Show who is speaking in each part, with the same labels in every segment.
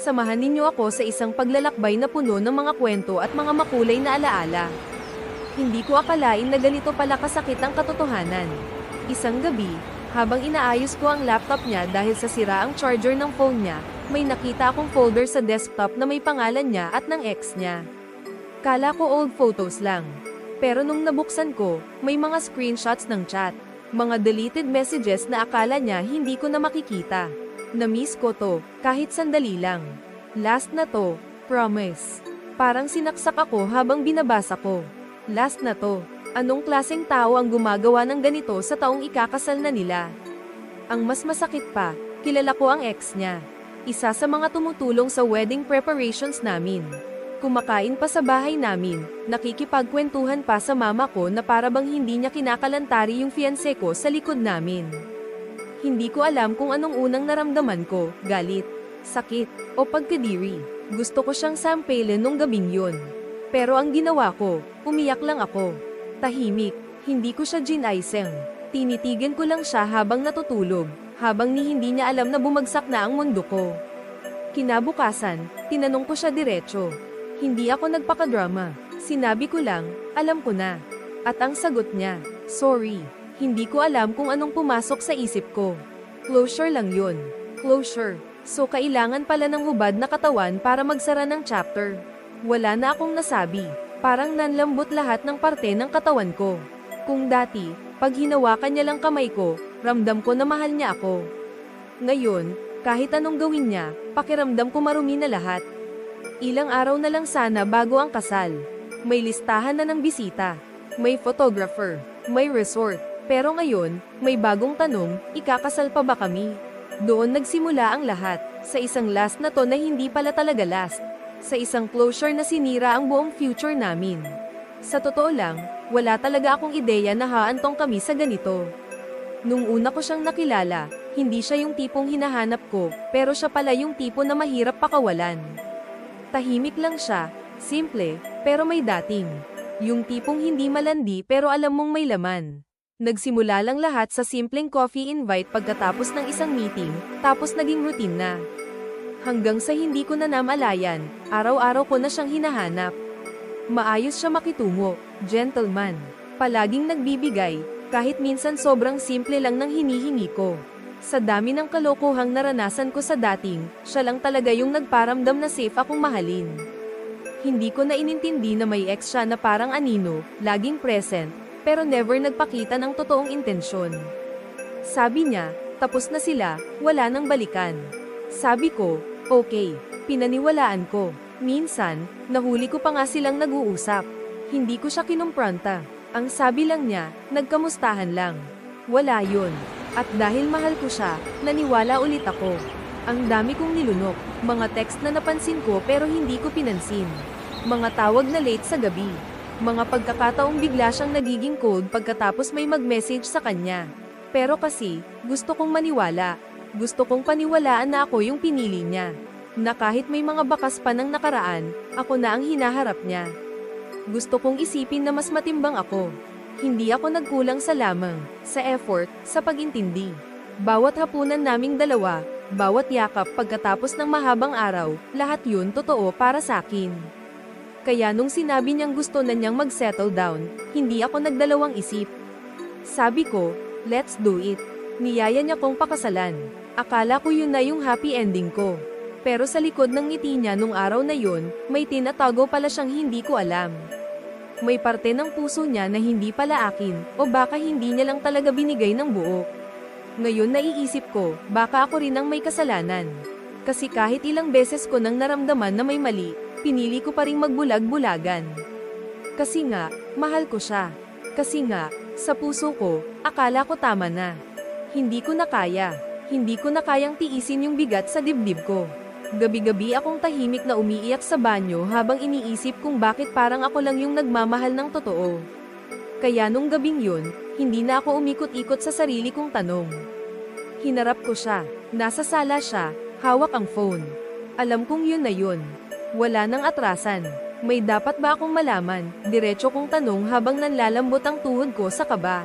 Speaker 1: samahan ninyo ako sa isang paglalakbay na puno ng mga kwento at mga makulay na alaala. Hindi ko akalain na ganito pala kasakit ang katotohanan. Isang gabi, habang inaayos ko ang laptop niya dahil sa sira ang charger ng phone niya, may nakita akong folder sa desktop na may pangalan niya at ng ex niya. Kala ko old photos lang. Pero nung nabuksan ko, may mga screenshots ng chat. Mga deleted messages na akala niya hindi ko na makikita. Na-miss ko to, kahit sandali lang. Last na to, promise. Parang sinaksak ako habang binabasa ko. Last na to. Anong klaseng tao ang gumagawa ng ganito sa taong ikakasal na nila? Ang mas masakit pa, kilala ko ang ex niya. Isa sa mga tumutulong sa wedding preparations namin. Kumakain pa sa bahay namin, nakikipagkwentuhan pa sa mama ko na para bang hindi niya kinakalantari yung fiancé ko sa likod namin. Hindi ko alam kung anong unang naramdaman ko, galit, sakit, o pagkadiri. Gusto ko siyang sampelin nung gabing yun. Pero ang ginawa ko, umiyak lang ako. Tahimik, hindi ko siya ginaiseng. Tinitigan ko lang siya habang natutulog, habang ni hindi niya alam na bumagsak na ang mundo ko. Kinabukasan, tinanong ko siya diretso. Hindi ako nagpakadrama. Sinabi ko lang, alam ko na. At ang sagot niya, sorry. Hindi ko alam kung anong pumasok sa isip ko. Closure lang yun. Closure. So kailangan pala ng hubad na katawan para magsara ng chapter. Wala na akong nasabi. Parang nanlambot lahat ng parte ng katawan ko. Kung dati, pag hinawakan niya lang kamay ko, ramdam ko na mahal niya ako. Ngayon, kahit anong gawin niya, pakiramdam ko marumi na lahat. Ilang araw na lang sana bago ang kasal. May listahan na ng bisita. May photographer. May resort. Pero ngayon, may bagong tanong, ikakasal pa ba kami? Doon nagsimula ang lahat, sa isang last na to na hindi pala talaga last. Sa isang closure na sinira ang buong future namin. Sa totoo lang, wala talaga akong ideya na haantong kami sa ganito. Nung una ko siyang nakilala, hindi siya yung tipong hinahanap ko, pero siya pala yung tipo na mahirap pakawalan. Tahimik lang siya, simple, pero may dating. Yung tipong hindi malandi pero alam mong may laman. Nagsimula lang lahat sa simpleng coffee invite pagkatapos ng isang meeting, tapos naging routine na. Hanggang sa hindi ko na namalayan, araw-araw ko na siyang hinahanap. Maayos siya makitungo, gentleman. Palaging nagbibigay, kahit minsan sobrang simple lang ng hinihingi ko. Sa dami ng kalokohang naranasan ko sa dating, siya lang talaga yung nagparamdam na safe akong mahalin. Hindi ko na inintindi na may ex siya na parang anino, laging present, pero never nagpakita ng totoong intensyon. Sabi niya, tapos na sila, wala nang balikan. Sabi ko, okay, pinaniwalaan ko. Minsan, nahuli ko pa nga silang nag-uusap. Hindi ko siya kinumpronta. Ang sabi lang niya, nagkamustahan lang. Wala yun. At dahil mahal ko siya, naniwala ulit ako. Ang dami kong nilunok, mga text na napansin ko pero hindi ko pinansin. Mga tawag na late sa gabi. Mga pagkakataong bigla siyang nagiging cold pagkatapos may mag-message sa kanya. Pero kasi, gusto kong maniwala. Gusto kong paniwalaan na ako yung pinili niya. Na kahit may mga bakas pa ng nakaraan, ako na ang hinaharap niya. Gusto kong isipin na mas matimbang ako. Hindi ako nagkulang sa lamang, sa effort, sa pagintindi. Bawat hapunan naming dalawa, bawat yakap pagkatapos ng mahabang araw, lahat yun totoo para sa akin. Kaya nung sinabi niyang gusto na niyang mag-settle down, hindi ako nagdalawang isip. Sabi ko, let's do it. Niyaya niya kong pakasalan. Akala ko yun na yung happy ending ko. Pero sa likod ng ngiti niya nung araw na yun, may tinatago pala siyang hindi ko alam. May parte ng puso niya na hindi pala akin, o baka hindi niya lang talaga binigay ng buo. Ngayon naiisip ko, baka ako rin ang may kasalanan. Kasi kahit ilang beses ko nang naramdaman na may mali, pinili ko pa rin magbulag-bulagan. Kasi nga, mahal ko siya. Kasi nga, sa puso ko, akala ko tama na. Hindi ko na kaya. Hindi ko na kayang tiisin yung bigat sa dibdib ko. Gabi-gabi akong tahimik na umiiyak sa banyo habang iniisip kung bakit parang ako lang yung nagmamahal ng totoo. Kaya nung gabing yun, hindi na ako umikot-ikot sa sarili kong tanong. Hinarap ko siya, nasa sala siya, hawak ang phone. Alam kong yun na yun. Wala nang atrasan. May dapat ba akong malaman? Diretso kong tanong habang nanlalambot ang tuhod ko sa kaba.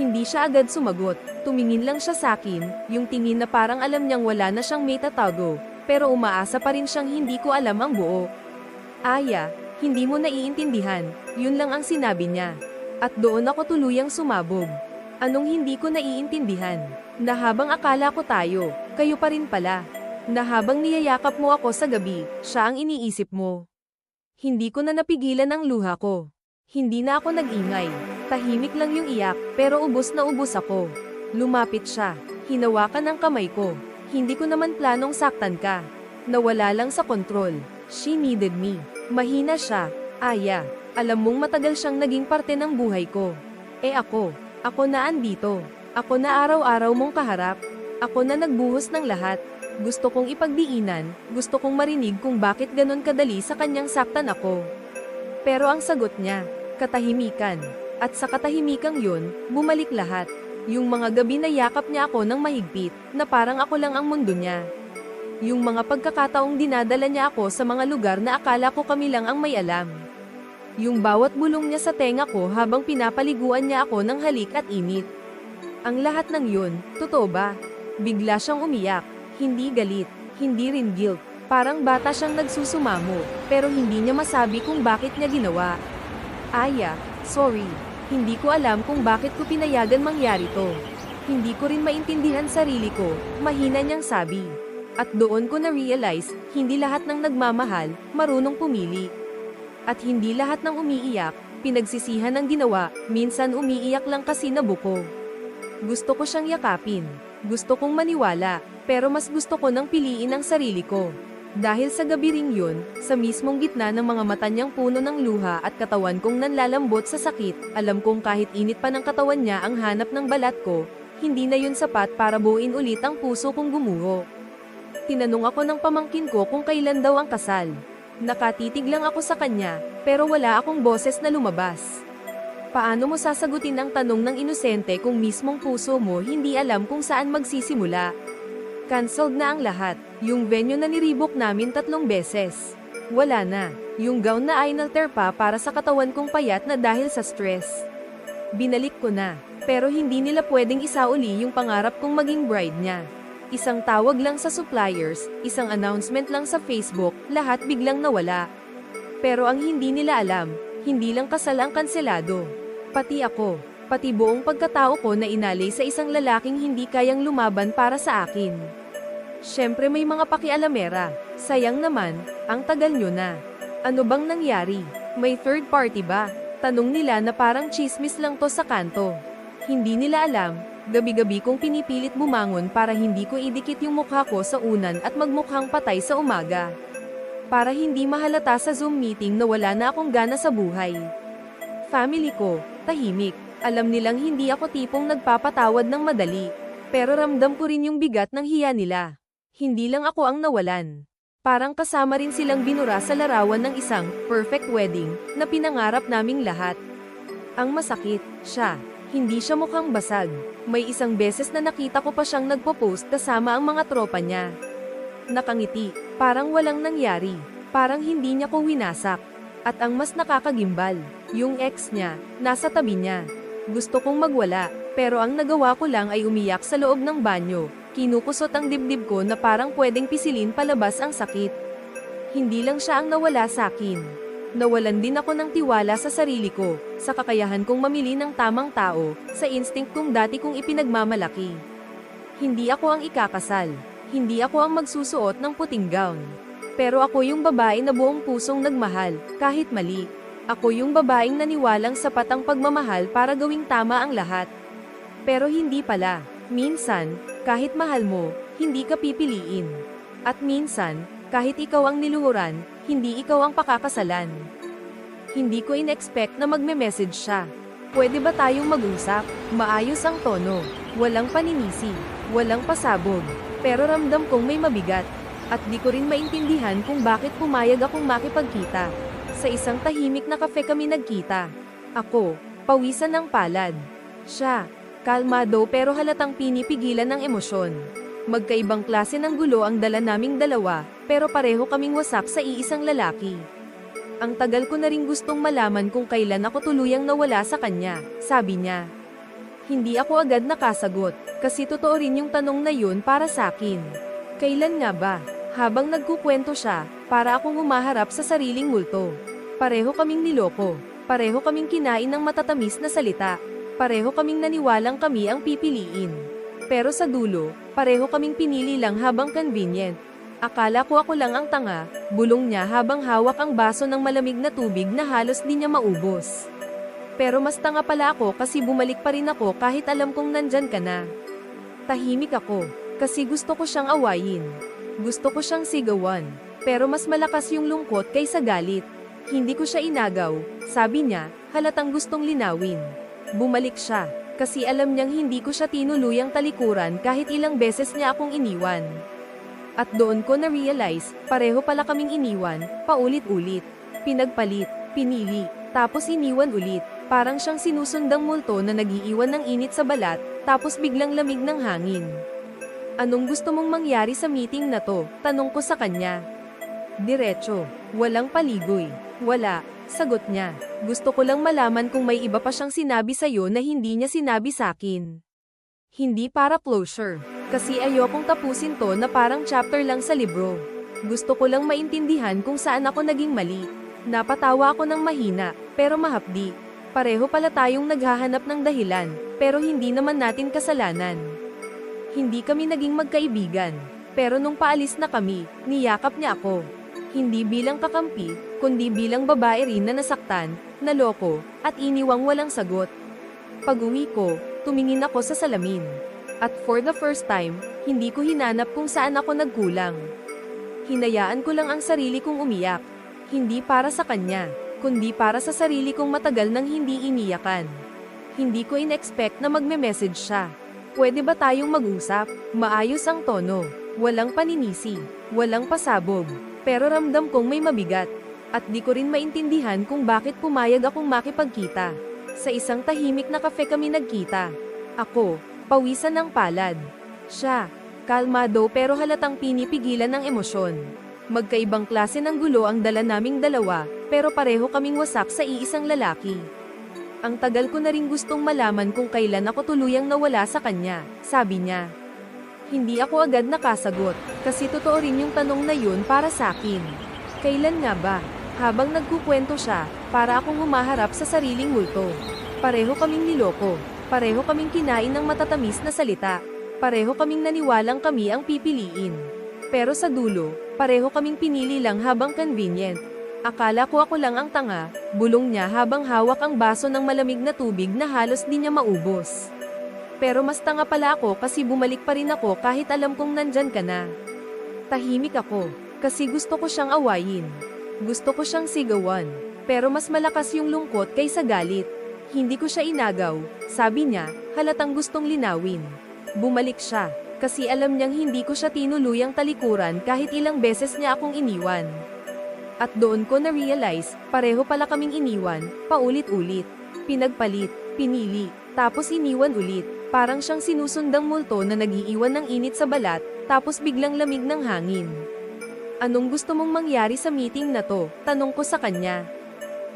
Speaker 1: Hindi siya agad sumagot. Tumingin lang siya sa akin, yung tingin na parang alam niyang wala na siyang may tatago, pero umaasa pa rin siyang hindi ko alam ang buo. Aya, hindi mo naiintindihan, yun lang ang sinabi niya. At doon ako tuluyang sumabog. Anong hindi ko naiintindihan? Na habang akala ko tayo, kayo pa rin pala. Na habang niyayakap mo ako sa gabi, siya ang iniisip mo. Hindi ko na napigilan ang luha ko. Hindi na ako nag-ingay. Tahimik lang yung iyak, pero ubos na ubos ako. Lumapit siya. Hinawakan ang kamay ko. Hindi ko naman planong saktan ka. Nawala lang sa kontrol. She needed me. Mahina siya. Aya, alam mong matagal siyang naging parte ng buhay ko. Eh ako, ako na andito. Ako na araw-araw mong kaharap. Ako na nagbuhos ng lahat. Gusto kong ipagdiinan, gusto kong marinig kung bakit ganon kadali sa kanyang saktan ako. Pero ang sagot niya, katahimikan. At sa katahimikang yun, bumalik lahat. Yung mga gabi na yakap niya ako ng mahigpit, na parang ako lang ang mundo niya. Yung mga pagkakataong dinadala niya ako sa mga lugar na akala ko kami lang ang may alam. Yung bawat bulong niya sa tenga ko habang pinapaliguan niya ako ng halik at init. Ang lahat ng yun, totoo ba? Bigla siyang umiyak, hindi galit, hindi rin guilt. Parang bata siyang nagsusumamo, pero hindi niya masabi kung bakit niya ginawa. Aya, sorry. Hindi ko alam kung bakit ko pinayagan mangyari to. Hindi ko rin maintindihan sarili ko, mahina niyang sabi. At doon ko na-realize, hindi lahat ng nagmamahal, marunong pumili. At hindi lahat ng umiiyak, pinagsisihan ng ginawa, minsan umiiyak lang kasi nabuko. Gusto ko siyang yakapin. Gusto kong maniwala, pero mas gusto ko nang piliin ang sarili ko. Dahil sa gabi ring yun, sa mismong gitna ng mga mata niyang puno ng luha at katawan kong nanlalambot sa sakit, alam kong kahit init pa ng katawan niya ang hanap ng balat ko, hindi na yun sapat para buuin ulit ang puso kong gumuho. Tinanong ako ng pamangkin ko kung kailan daw ang kasal. Nakatitig lang ako sa kanya, pero wala akong boses na lumabas. Paano mo sasagutin ang tanong ng inosente kung mismong puso mo hindi alam kung saan magsisimula? Cancelled na ang lahat. Yung venue na niribok namin tatlong beses. Wala na. Yung gown na inalter pa para sa katawan kong payat na dahil sa stress. Binalik ko na. Pero hindi nila pwedeng isauli yung pangarap kong maging bride niya. Isang tawag lang sa suppliers, isang announcement lang sa Facebook, lahat biglang nawala. Pero ang hindi nila alam, hindi lang kasal ang kanselado. Pati ako, pati buong pagkatao ko na inalay sa isang lalaking hindi kayang lumaban para sa akin. Siyempre may mga pakialamera. Sayang naman, ang tagal nyo na. Ano bang nangyari? May third party ba? Tanong nila na parang chismis lang to sa kanto. Hindi nila alam, gabi-gabi kong pinipilit bumangon para hindi ko idikit yung mukha ko sa unan at magmukhang patay sa umaga. Para hindi mahalata sa Zoom meeting na wala na akong gana sa buhay. Family ko, tahimik. Alam nilang hindi ako tipong nagpapatawad ng madali. Pero ramdam ko rin yung bigat ng hiya nila. Hindi lang ako ang nawalan. Parang kasama rin silang binura sa larawan ng isang perfect wedding na pinangarap naming lahat. Ang masakit, siya. Hindi siya mukhang basag. May isang beses na nakita ko pa siyang nagpo-post kasama ang mga tropa niya. Nakangiti, parang walang nangyari. Parang hindi niya ko winasak. At ang mas nakakagimbal, yung ex niya, nasa tabi niya. Gusto kong magwala, pero ang nagawa ko lang ay umiyak sa loob ng banyo, Kinukusot ang dibdib ko na parang pwedeng pisilin palabas ang sakit. Hindi lang siya ang nawala sa akin. Nawalan din ako ng tiwala sa sarili ko, sa kakayahan kong mamili ng tamang tao, sa instinct kong dati kong ipinagmamalaki. Hindi ako ang ikakasal. Hindi ako ang magsusuot ng puting gown. Pero ako yung babae na buong pusong nagmahal, kahit mali. Ako yung babaeng naniwalang sapat ang pagmamahal para gawing tama ang lahat. Pero hindi pala. Minsan, kahit mahal mo, hindi ka pipiliin. At minsan, kahit ikaw ang niluhuran, hindi ikaw ang pakakasalan. Hindi ko in-expect na magme-message siya. Pwede ba tayong mag-usap? Maayos ang tono. Walang paninisi. Walang pasabog. Pero ramdam kong may mabigat. At di ko rin maintindihan kung bakit pumayag akong makipagkita. Sa isang tahimik na kafe kami nagkita. Ako, pawisan ng palad. Siya, kalmado pero halatang pinipigilan ng emosyon. Magkaibang klase ng gulo ang dala naming dalawa, pero pareho kaming wasak sa iisang lalaki. Ang tagal ko na rin gustong malaman kung kailan ako tuluyang nawala sa kanya, sabi niya. Hindi ako agad nakasagot, kasi totoo rin yung tanong na yun para sa akin. Kailan nga ba? Habang nagkukwento siya, para akong humaharap sa sariling multo. Pareho kaming niloko, pareho kaming kinain ng matatamis na salita, pareho kaming naniwalang kami ang pipiliin. Pero sa dulo, pareho kaming pinili lang habang convenient. Akala ko ako lang ang tanga, bulong niya habang hawak ang baso ng malamig na tubig na halos di niya maubos. Pero mas tanga pala ako kasi bumalik pa rin ako kahit alam kong nandyan ka na. Tahimik ako, kasi gusto ko siyang awayin. Gusto ko siyang sigawan, pero mas malakas yung lungkot kaysa galit. Hindi ko siya inagaw, sabi niya, halatang gustong linawin. Bumalik siya, kasi alam niyang hindi ko siya tinuluyang talikuran kahit ilang beses niya akong iniwan. At doon ko na-realize, pareho pala kaming iniwan, paulit-ulit. Pinagpalit, pinili, tapos iniwan ulit. Parang siyang sinusundang multo na nagiiwan ng init sa balat, tapos biglang lamig ng hangin. Anong gusto mong mangyari sa meeting na to? Tanong ko sa kanya. Diretso, walang paligoy. Wala, sagot niya. Gusto ko lang malaman kung may iba pa siyang sinabi sa'yo na hindi niya sinabi sa'kin. Hindi para closure. Kasi ayokong tapusin to na parang chapter lang sa libro. Gusto ko lang maintindihan kung saan ako naging mali. Napatawa ako ng mahina, pero mahapdi. Pareho pala tayong naghahanap ng dahilan, pero hindi naman natin kasalanan. Hindi kami naging magkaibigan. Pero nung paalis na kami, niyakap niya ako. Hindi bilang kakampi, kundi bilang babae rin na nasaktan, naloko, at iniwang walang sagot. Pag-uwi ko, tumingin ako sa salamin. At for the first time, hindi ko hinanap kung saan ako nagkulang. Hinayaan ko lang ang sarili kong umiyak. Hindi para sa kanya, kundi para sa sarili kong matagal nang hindi iniyakan. Hindi ko in-expect na magme-message siya. Pwede ba tayong mag-usap? Maayos ang tono. Walang paninisi. Walang pasabog. Pero ramdam kong may mabigat. At di ko rin maintindihan kung bakit pumayag akong makipagkita. Sa isang tahimik na kafe kami nagkita. Ako, pawisan ng palad. Siya, kalmado pero halatang pinipigilan ng emosyon. Magkaibang klase ng gulo ang dala naming dalawa, pero pareho kaming wasak sa iisang lalaki. Ang tagal ko na rin gustong malaman kung kailan ako tuluyang nawala sa kanya, sabi niya. Hindi ako agad nakasagot, kasi totoo rin yung tanong na yun para sa akin. Kailan nga ba? Habang nagkukwento siya, para akong humaharap sa sariling multo. Pareho kaming niloko, pareho kaming kinain ng matatamis na salita, pareho kaming naniwalang kami ang pipiliin. Pero sa dulo, pareho kaming pinili lang habang convenient. Akala ko ako lang ang tanga, bulong niya habang hawak ang baso ng malamig na tubig na halos di niya maubos. Pero mas tanga pala ako kasi bumalik pa rin ako kahit alam kong nandyan ka na. Tahimik ako, kasi gusto ko siyang awayin. Gusto ko siyang sigawan, pero mas malakas yung lungkot kaysa galit. Hindi ko siya inagaw, sabi niya, halatang gustong linawin. Bumalik siya, kasi alam niyang hindi ko siya tinuluyang talikuran kahit ilang beses niya akong iniwan. At doon ko na-realize, pareho pala kaming iniwan, paulit-ulit. Pinagpalit, pinili, tapos iniwan ulit. Parang siyang sinusundang multo na nagiiwan ng init sa balat, tapos biglang lamig ng hangin. Anong gusto mong mangyari sa meeting na to? Tanong ko sa kanya.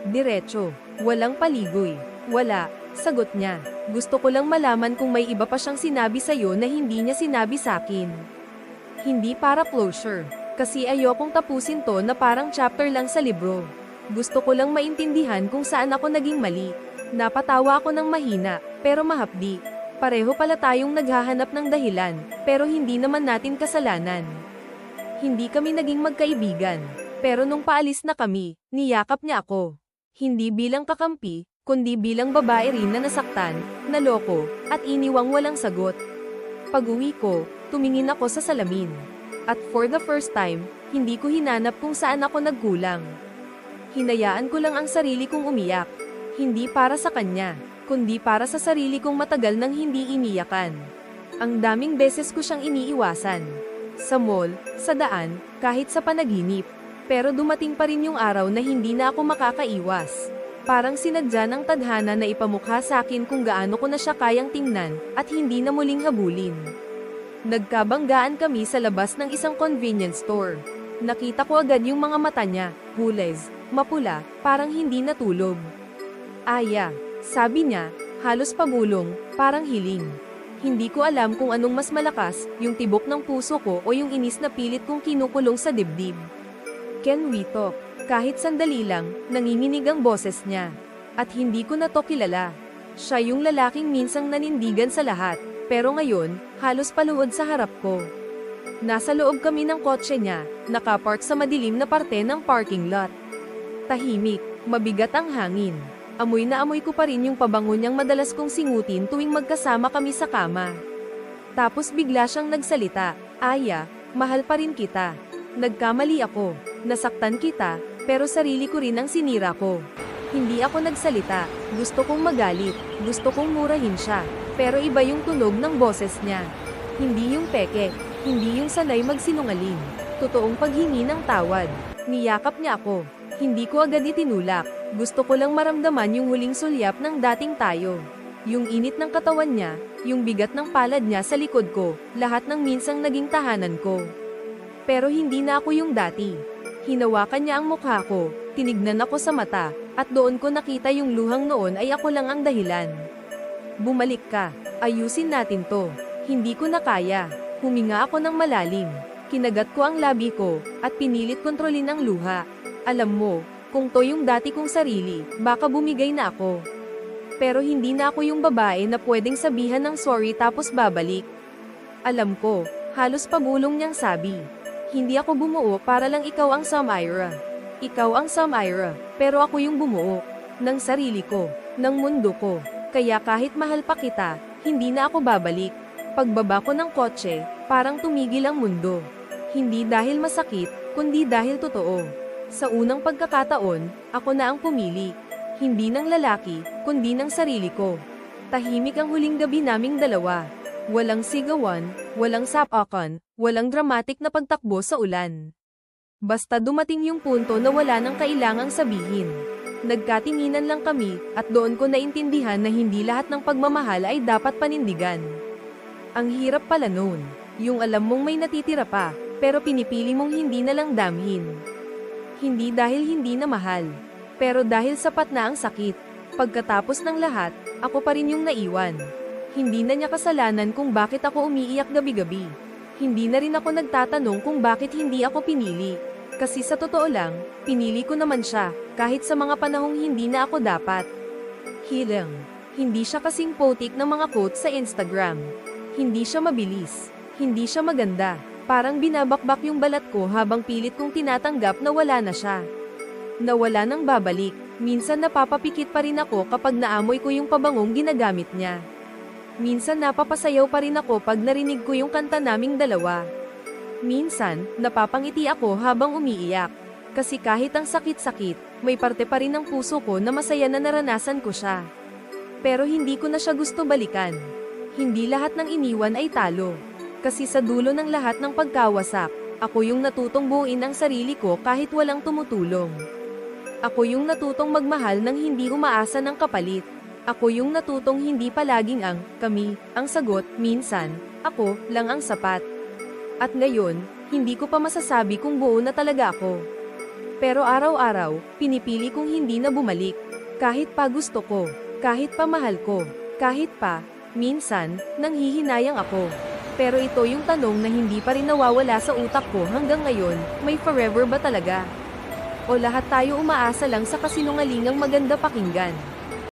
Speaker 1: Diretso, walang paligoy. Wala, sagot niya. Gusto ko lang malaman kung may iba pa siyang sinabi sa'yo na hindi niya sinabi sa'kin. Hindi para closure. Kasi ayokong tapusin to na parang chapter lang sa libro. Gusto ko lang maintindihan kung saan ako naging mali. Napatawa ako ng mahina, pero mahapdi. Pareho pala tayong naghahanap ng dahilan, pero hindi naman natin kasalanan. Hindi kami naging magkaibigan, pero nung paalis na kami, niyakap niya ako. Hindi bilang kakampi, kundi bilang babae rin na nasaktan, naloko, at iniwang walang sagot. Pag-uwi ko, tumingin ako sa salamin. At for the first time, hindi ko hinanap kung saan ako nagkulang. Hinayaan ko lang ang sarili kong umiyak. Hindi para sa kanya, kundi para sa sarili kong matagal nang hindi iniyakan. Ang daming beses ko siyang iniiwasan. sa mall, sa daan, kahit sa panaginip. Pero dumating pa rin yung araw na hindi na ako makakaiwas. Parang sinadya ng tadhana na ipamukha sa akin kung gaano ko na siya kayang tingnan, at hindi na muling habulin. Nagkabanggaan kami sa labas ng isang convenience store. Nakita ko agad yung mga mata niya, hules, mapula, parang hindi natulog. Aya, sabi niya, halos pabulong, parang hiling. Hindi ko alam kung anong mas malakas, yung tibok ng puso ko o yung inis na pilit kong kinukulong sa dibdib. Can we talk? Kahit sandali lang, nanginginig ang boses niya. At hindi ko na to kilala. Siya yung lalaking minsang nanindigan sa lahat, pero ngayon, halos paluhod sa harap ko. Nasa loob kami ng kotse niya, nakapark sa madilim na parte ng parking lot. Tahimik, mabigat ang hangin. Amoy na amoy ko pa rin yung pabango niyang madalas kong singutin tuwing magkasama kami sa kama. Tapos bigla siyang nagsalita, Aya, mahal pa rin kita. Nagkamali ako, nasaktan kita, pero sarili ko rin ang sinira ko. Hindi ako nagsalita, gusto kong magalit, gusto kong murahin siya, pero iba yung tunog ng boses niya. Hindi yung peke, hindi yung sanay magsinungaling. Totoong paghingi ng tawad. Niyakap niya ako. Hindi ko agad itinulak. Gusto ko lang maramdaman yung huling sulyap ng dating tayo. Yung init ng katawan niya, yung bigat ng palad niya sa likod ko, lahat ng minsang naging tahanan ko. Pero hindi na ako yung dati. Hinawakan niya ang mukha ko, tinignan ako sa mata, at doon ko nakita yung luhang noon ay ako lang ang dahilan. Bumalik ka, ayusin natin to. Hindi ko na kaya. Huminga ako ng malalim. Kinagat ko ang labi ko, at pinilit kontrolin ang luha. Alam mo, kung to yung dati kong sarili, baka bumigay na ako. Pero hindi na ako yung babae na pwedeng sabihan ng sorry tapos babalik. Alam ko, halos pabulong niyang sabi. Hindi ako bumuo para lang ikaw ang Samira. Ikaw ang Samira, pero ako yung bumuo. Ng sarili ko, ng mundo ko. Kaya kahit mahal pa kita, hindi na ako babalik. Pagbaba ko ng kotse, parang tumigil ang mundo. Hindi dahil masakit, kundi dahil totoo. Sa unang pagkakataon, ako na ang pumili. Hindi ng lalaki, kundi ng sarili ko. Tahimik ang huling gabi naming dalawa. Walang sigawan, walang sapakan, walang dramatic na pagtakbo sa ulan. Basta dumating yung punto na wala nang kailangang sabihin. Nagkatinginan lang kami, at doon ko naintindihan na hindi lahat ng pagmamahal ay dapat panindigan. Ang hirap pala noon, yung alam mong may natitira pa, pero pinipili mong hindi na lang damhin. Hindi dahil hindi na mahal, pero dahil sapat na ang sakit. Pagkatapos ng lahat, ako pa rin yung naiwan. Hindi na niya kasalanan kung bakit ako umiiyak gabi-gabi. Hindi na rin ako nagtatanong kung bakit hindi ako pinili. Kasi sa totoo lang, pinili ko naman siya, kahit sa mga panahong hindi na ako dapat. Hilang. Hindi siya kasing potik ng mga quotes sa Instagram. Hindi siya mabilis. Hindi siya maganda. Parang binabakbak yung balat ko habang pilit kong tinatanggap na wala na siya. Nawala nang babalik. Minsan napapapikit pa rin ako kapag naamoy ko yung pabangong ginagamit niya. Minsan napapasayaw pa rin ako pag narinig ko yung kanta naming dalawa. Minsan, napapangiti ako habang umiiyak. Kasi kahit ang sakit-sakit, may parte pa rin ng puso ko na masaya na naranasan ko siya. Pero hindi ko na siya gusto balikan. Hindi lahat ng iniwan ay talo. Kasi sa dulo ng lahat ng pagkawasak, ako yung natutong buuin ang sarili ko kahit walang tumutulong. Ako yung natutong magmahal ng hindi umaasa ng kapalit. Ako yung natutong hindi palaging ang, kami, ang sagot, minsan, ako, lang ang sapat. At ngayon, hindi ko pa masasabi kung buo na talaga ako. Pero araw-araw, pinipili kong hindi na bumalik. Kahit pa gusto ko, kahit pa mahal ko, kahit pa, minsan, nanghihinayang ako. Pero ito yung tanong na hindi pa rin nawawala sa utak ko hanggang ngayon, may forever ba talaga? O lahat tayo umaasa lang sa kasinungalingang maganda pakinggan?